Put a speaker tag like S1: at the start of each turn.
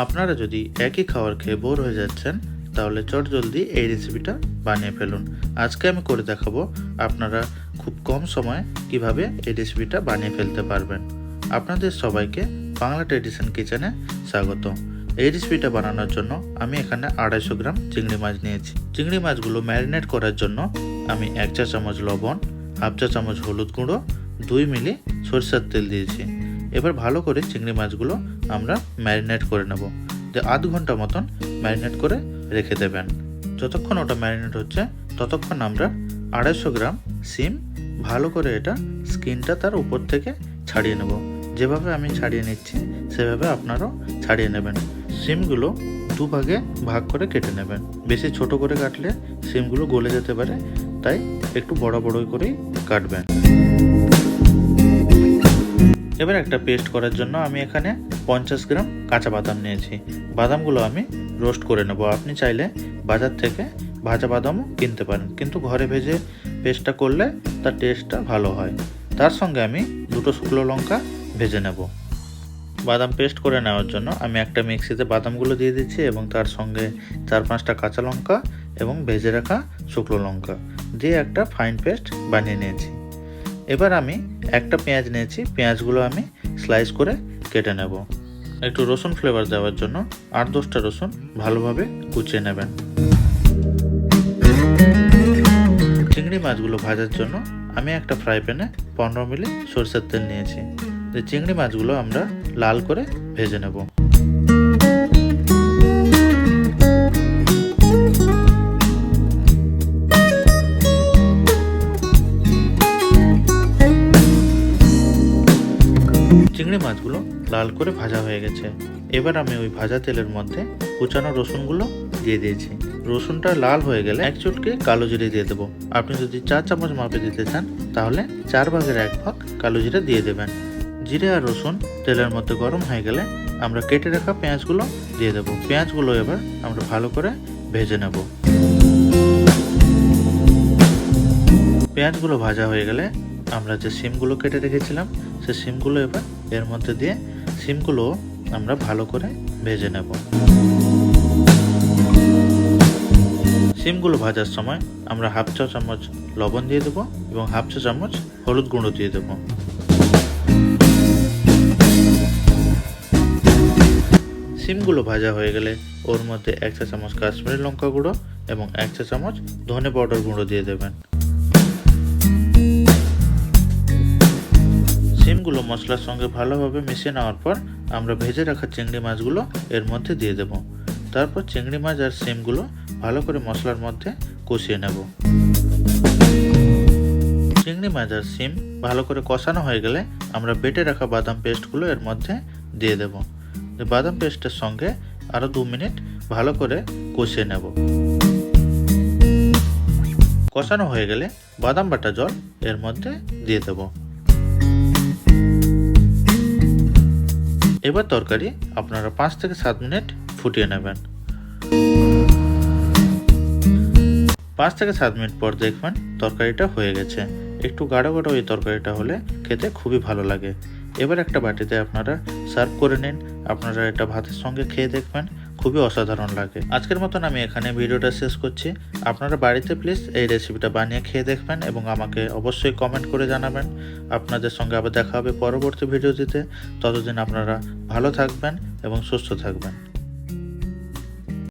S1: আপনারা যদি একই খাবার খেয়ে বোর হয়ে যাচ্ছেন, তাহলে চট জলদি এই রেসিপিটা বানিয়ে ফেলুন। আজকে আমি করে দেখাবো আপনারা খুব কম সময়ে কীভাবে এই রেসিপিটা বানিয়ে ফেলতে পারবেন। আপনাদের সবাইকে বাংলা ট্রেডিশন কিচেনে স্বাগত। এই রেসিপিটা বানানোর জন্য আমি এখানে আড়াইশো গ্রাম চিংড়ি মাছ নিয়েছি। চিংড়ি মাছগুলো ম্যারিনেট করার জন্য আমি এক চা চামচ লবণ, হাফ চা চামচ হলুদ গুঁড়ো, দুই মিলি সরিষার তেল দিয়েছি। এবার ভালো করে চিংড়ি মাছগুলো আমরা ম্যারিনেট করে নেব। যে আধ ঘণ্টা মতন ম্যারিনেট করে রেখে দেবেন। যতক্ষণ ওটা ম্যারিনেট হচ্ছে, ততক্ষণ আমরা আড়াইশো গ্রাম সিম ভালো করে এটা স্কিনটা তার উপর থেকে ছাড়িয়ে নেব। যেভাবে আমি ছাড়িয়ে নিচ্ছি, সেভাবে আপনারাও ছাড়িয়ে নেবেন। সিমগুলো দুভাগে ভাগ করে কেটে নেবেন। বেশি ছোট করে কাটলে সিমগুলো গলে যেতে পারে, তাই একটু বড় বড় করেই কাটবেন। এবার একটা পেস্ট করার জন্য আমি এখানে পঞ্চাশ গ্রাম কাঁচা বাদাম নিয়েছি। বাদামগুলো আমি রোস্ট করে নেব। আপনি চাইলে বাজার থেকে ভাজা বাদামও কিনতে পারেন। কিন্তু ঘরে ভেজে পেস্টটা করলে তার টেস্টটা ভালো হয়। তার সঙ্গে আমি দুটো শুকনো লঙ্কা ভেজে নেব। বাদাম পেস্ট করে নেওয়ার জন্য আমি একটা মিক্সিতে বাদামগুলো দিয়ে দিচ্ছি এবং তার সঙ্গে চার পাঁচটা কাঁচা লঙ্কা এবং ভেজে রাখা শুকনো লঙ্কা দিয়ে একটা ফাইন পেস্ট বানিয়ে নিয়েছি। এবার আমি একটা পেঁয়াজ নিয়েছি, পেঁয়াজগুলো আমি স্লাইস করে কেটে নেব। একটু রসুন ফ্লেভার দেওয়ার জন্য আট দশটা রসুন ভালোভাবে কুচিয়ে নেবেন। চিংড়ি মাছগুলো ভাজার জন্য আমি একটা ফ্রাই প্যানে পনেরো মিলি সরষের তেল নিয়েছি। চিংড়ি মাছগুলো আমরা লাল করে ভেজে নেব। চিংড়ি মাছগুলো লাল করে ভাজা হয়ে গেছে। এবার আমি ওই ভাজা তেলের মধ্যে কুচানো রসুনগুলো দিয়ে দিয়েছি। রসুনটা লাল হয়ে গেলে এক চুটকে কালো জিরে দিয়ে দেবো। আপনি যদি চার চামচ মাপে দিতে চান, তাহলে চার ভাগের এক ভাগ কালো জিরে দিয়ে দেবেন। জিরে আর রসুন তেলের মধ্যে গরম হয়ে গেলে আমরা কেটে রাখা পেঁয়াজগুলো দিয়ে দেবো। পেঁয়াজগুলো এবার আমরা ভালো করে ভেজে নেব। পেঁয়াজগুলো ভাজা হয়ে গেলে আমরা যে সিমগুলো কেটে রেখেছিলাম সে সিমগুলো এবার এর মধ্যে দিয়ে সিমগুলো আমরা ভালো করে ভেজে নেব। সিমগুলো ভাজার সময় আমরা হাফ চা চামচ লবণ দিয়ে দেবো এবং হাফ চা চামচ হলুদ গুঁড়ো দিয়ে দেবো। সিমগুলো ভাজা হয়ে গেলে ওর মধ্যে এক চা চামচ কাশ্মীরি লঙ্কা গুঁড়ো এবং এক চা চামচ ধনে পাউডার গুঁড়ো দিয়ে দেবেন। সিমগুলো মশলার সঙ্গে ভালোভাবে মিশিয়ে নেওয়ার পর আমরা ভেজে রাখা চিংড়ি মাছগুলো এর মধ্যে দিয়ে দেব। তারপর চিংড়ি মাছ আর সিমগুলো ভালো করে মশলার মধ্যে কষিয়ে নেব। চিংড়ি মাছ আর সিম ভালো করে কষানো হয়ে গেলে আমরা বেটে রাখা বাদাম পেস্টগুলো এর মধ্যে দিয়ে দেব। বাদাম পেস্টের সঙ্গে আরও দু মিনিট ভালো করে কষিয়ে নেব। কষানো হয়ে গেলে বাদাম বাটা জল এর মধ্যে দিয়ে দেবো। এবার তরকারি আপনারা পাঁচ থেকে সাত মিনিট ফুটিয়ে নেবেন। পাঁচ থেকে সাত মিনিট পর দেখবেন তরকারিটা হয়ে গেছে। একটু গাঢ় গাঢ় ওই তরকারিটা হলে খেতে খুবই ভালো লাগে। এবার একটা বাটিতে আপনারা সার্ভ করে নিন। আপনারা এটা ভাতের সঙ্গে খেয়ে দেখবেন। খুবই অসাধারণ লাগে। আজকের মতন আমি এখানে ভিডিওটা শেষ করছি। আপনারা বাড়িতে প্লিজ এই রেসিপিটা বানিয়ে খেয়ে দেখবেন এবং আমাকে অবশ্যই কমেন্ট করে জানাবেন। আপনাদের সঙ্গে আবার দেখা হবে পরবর্তী ভিডিও দিতে ততদিন আপনারা ভালো থাকবেন এবং সুস্থ থাকবেন।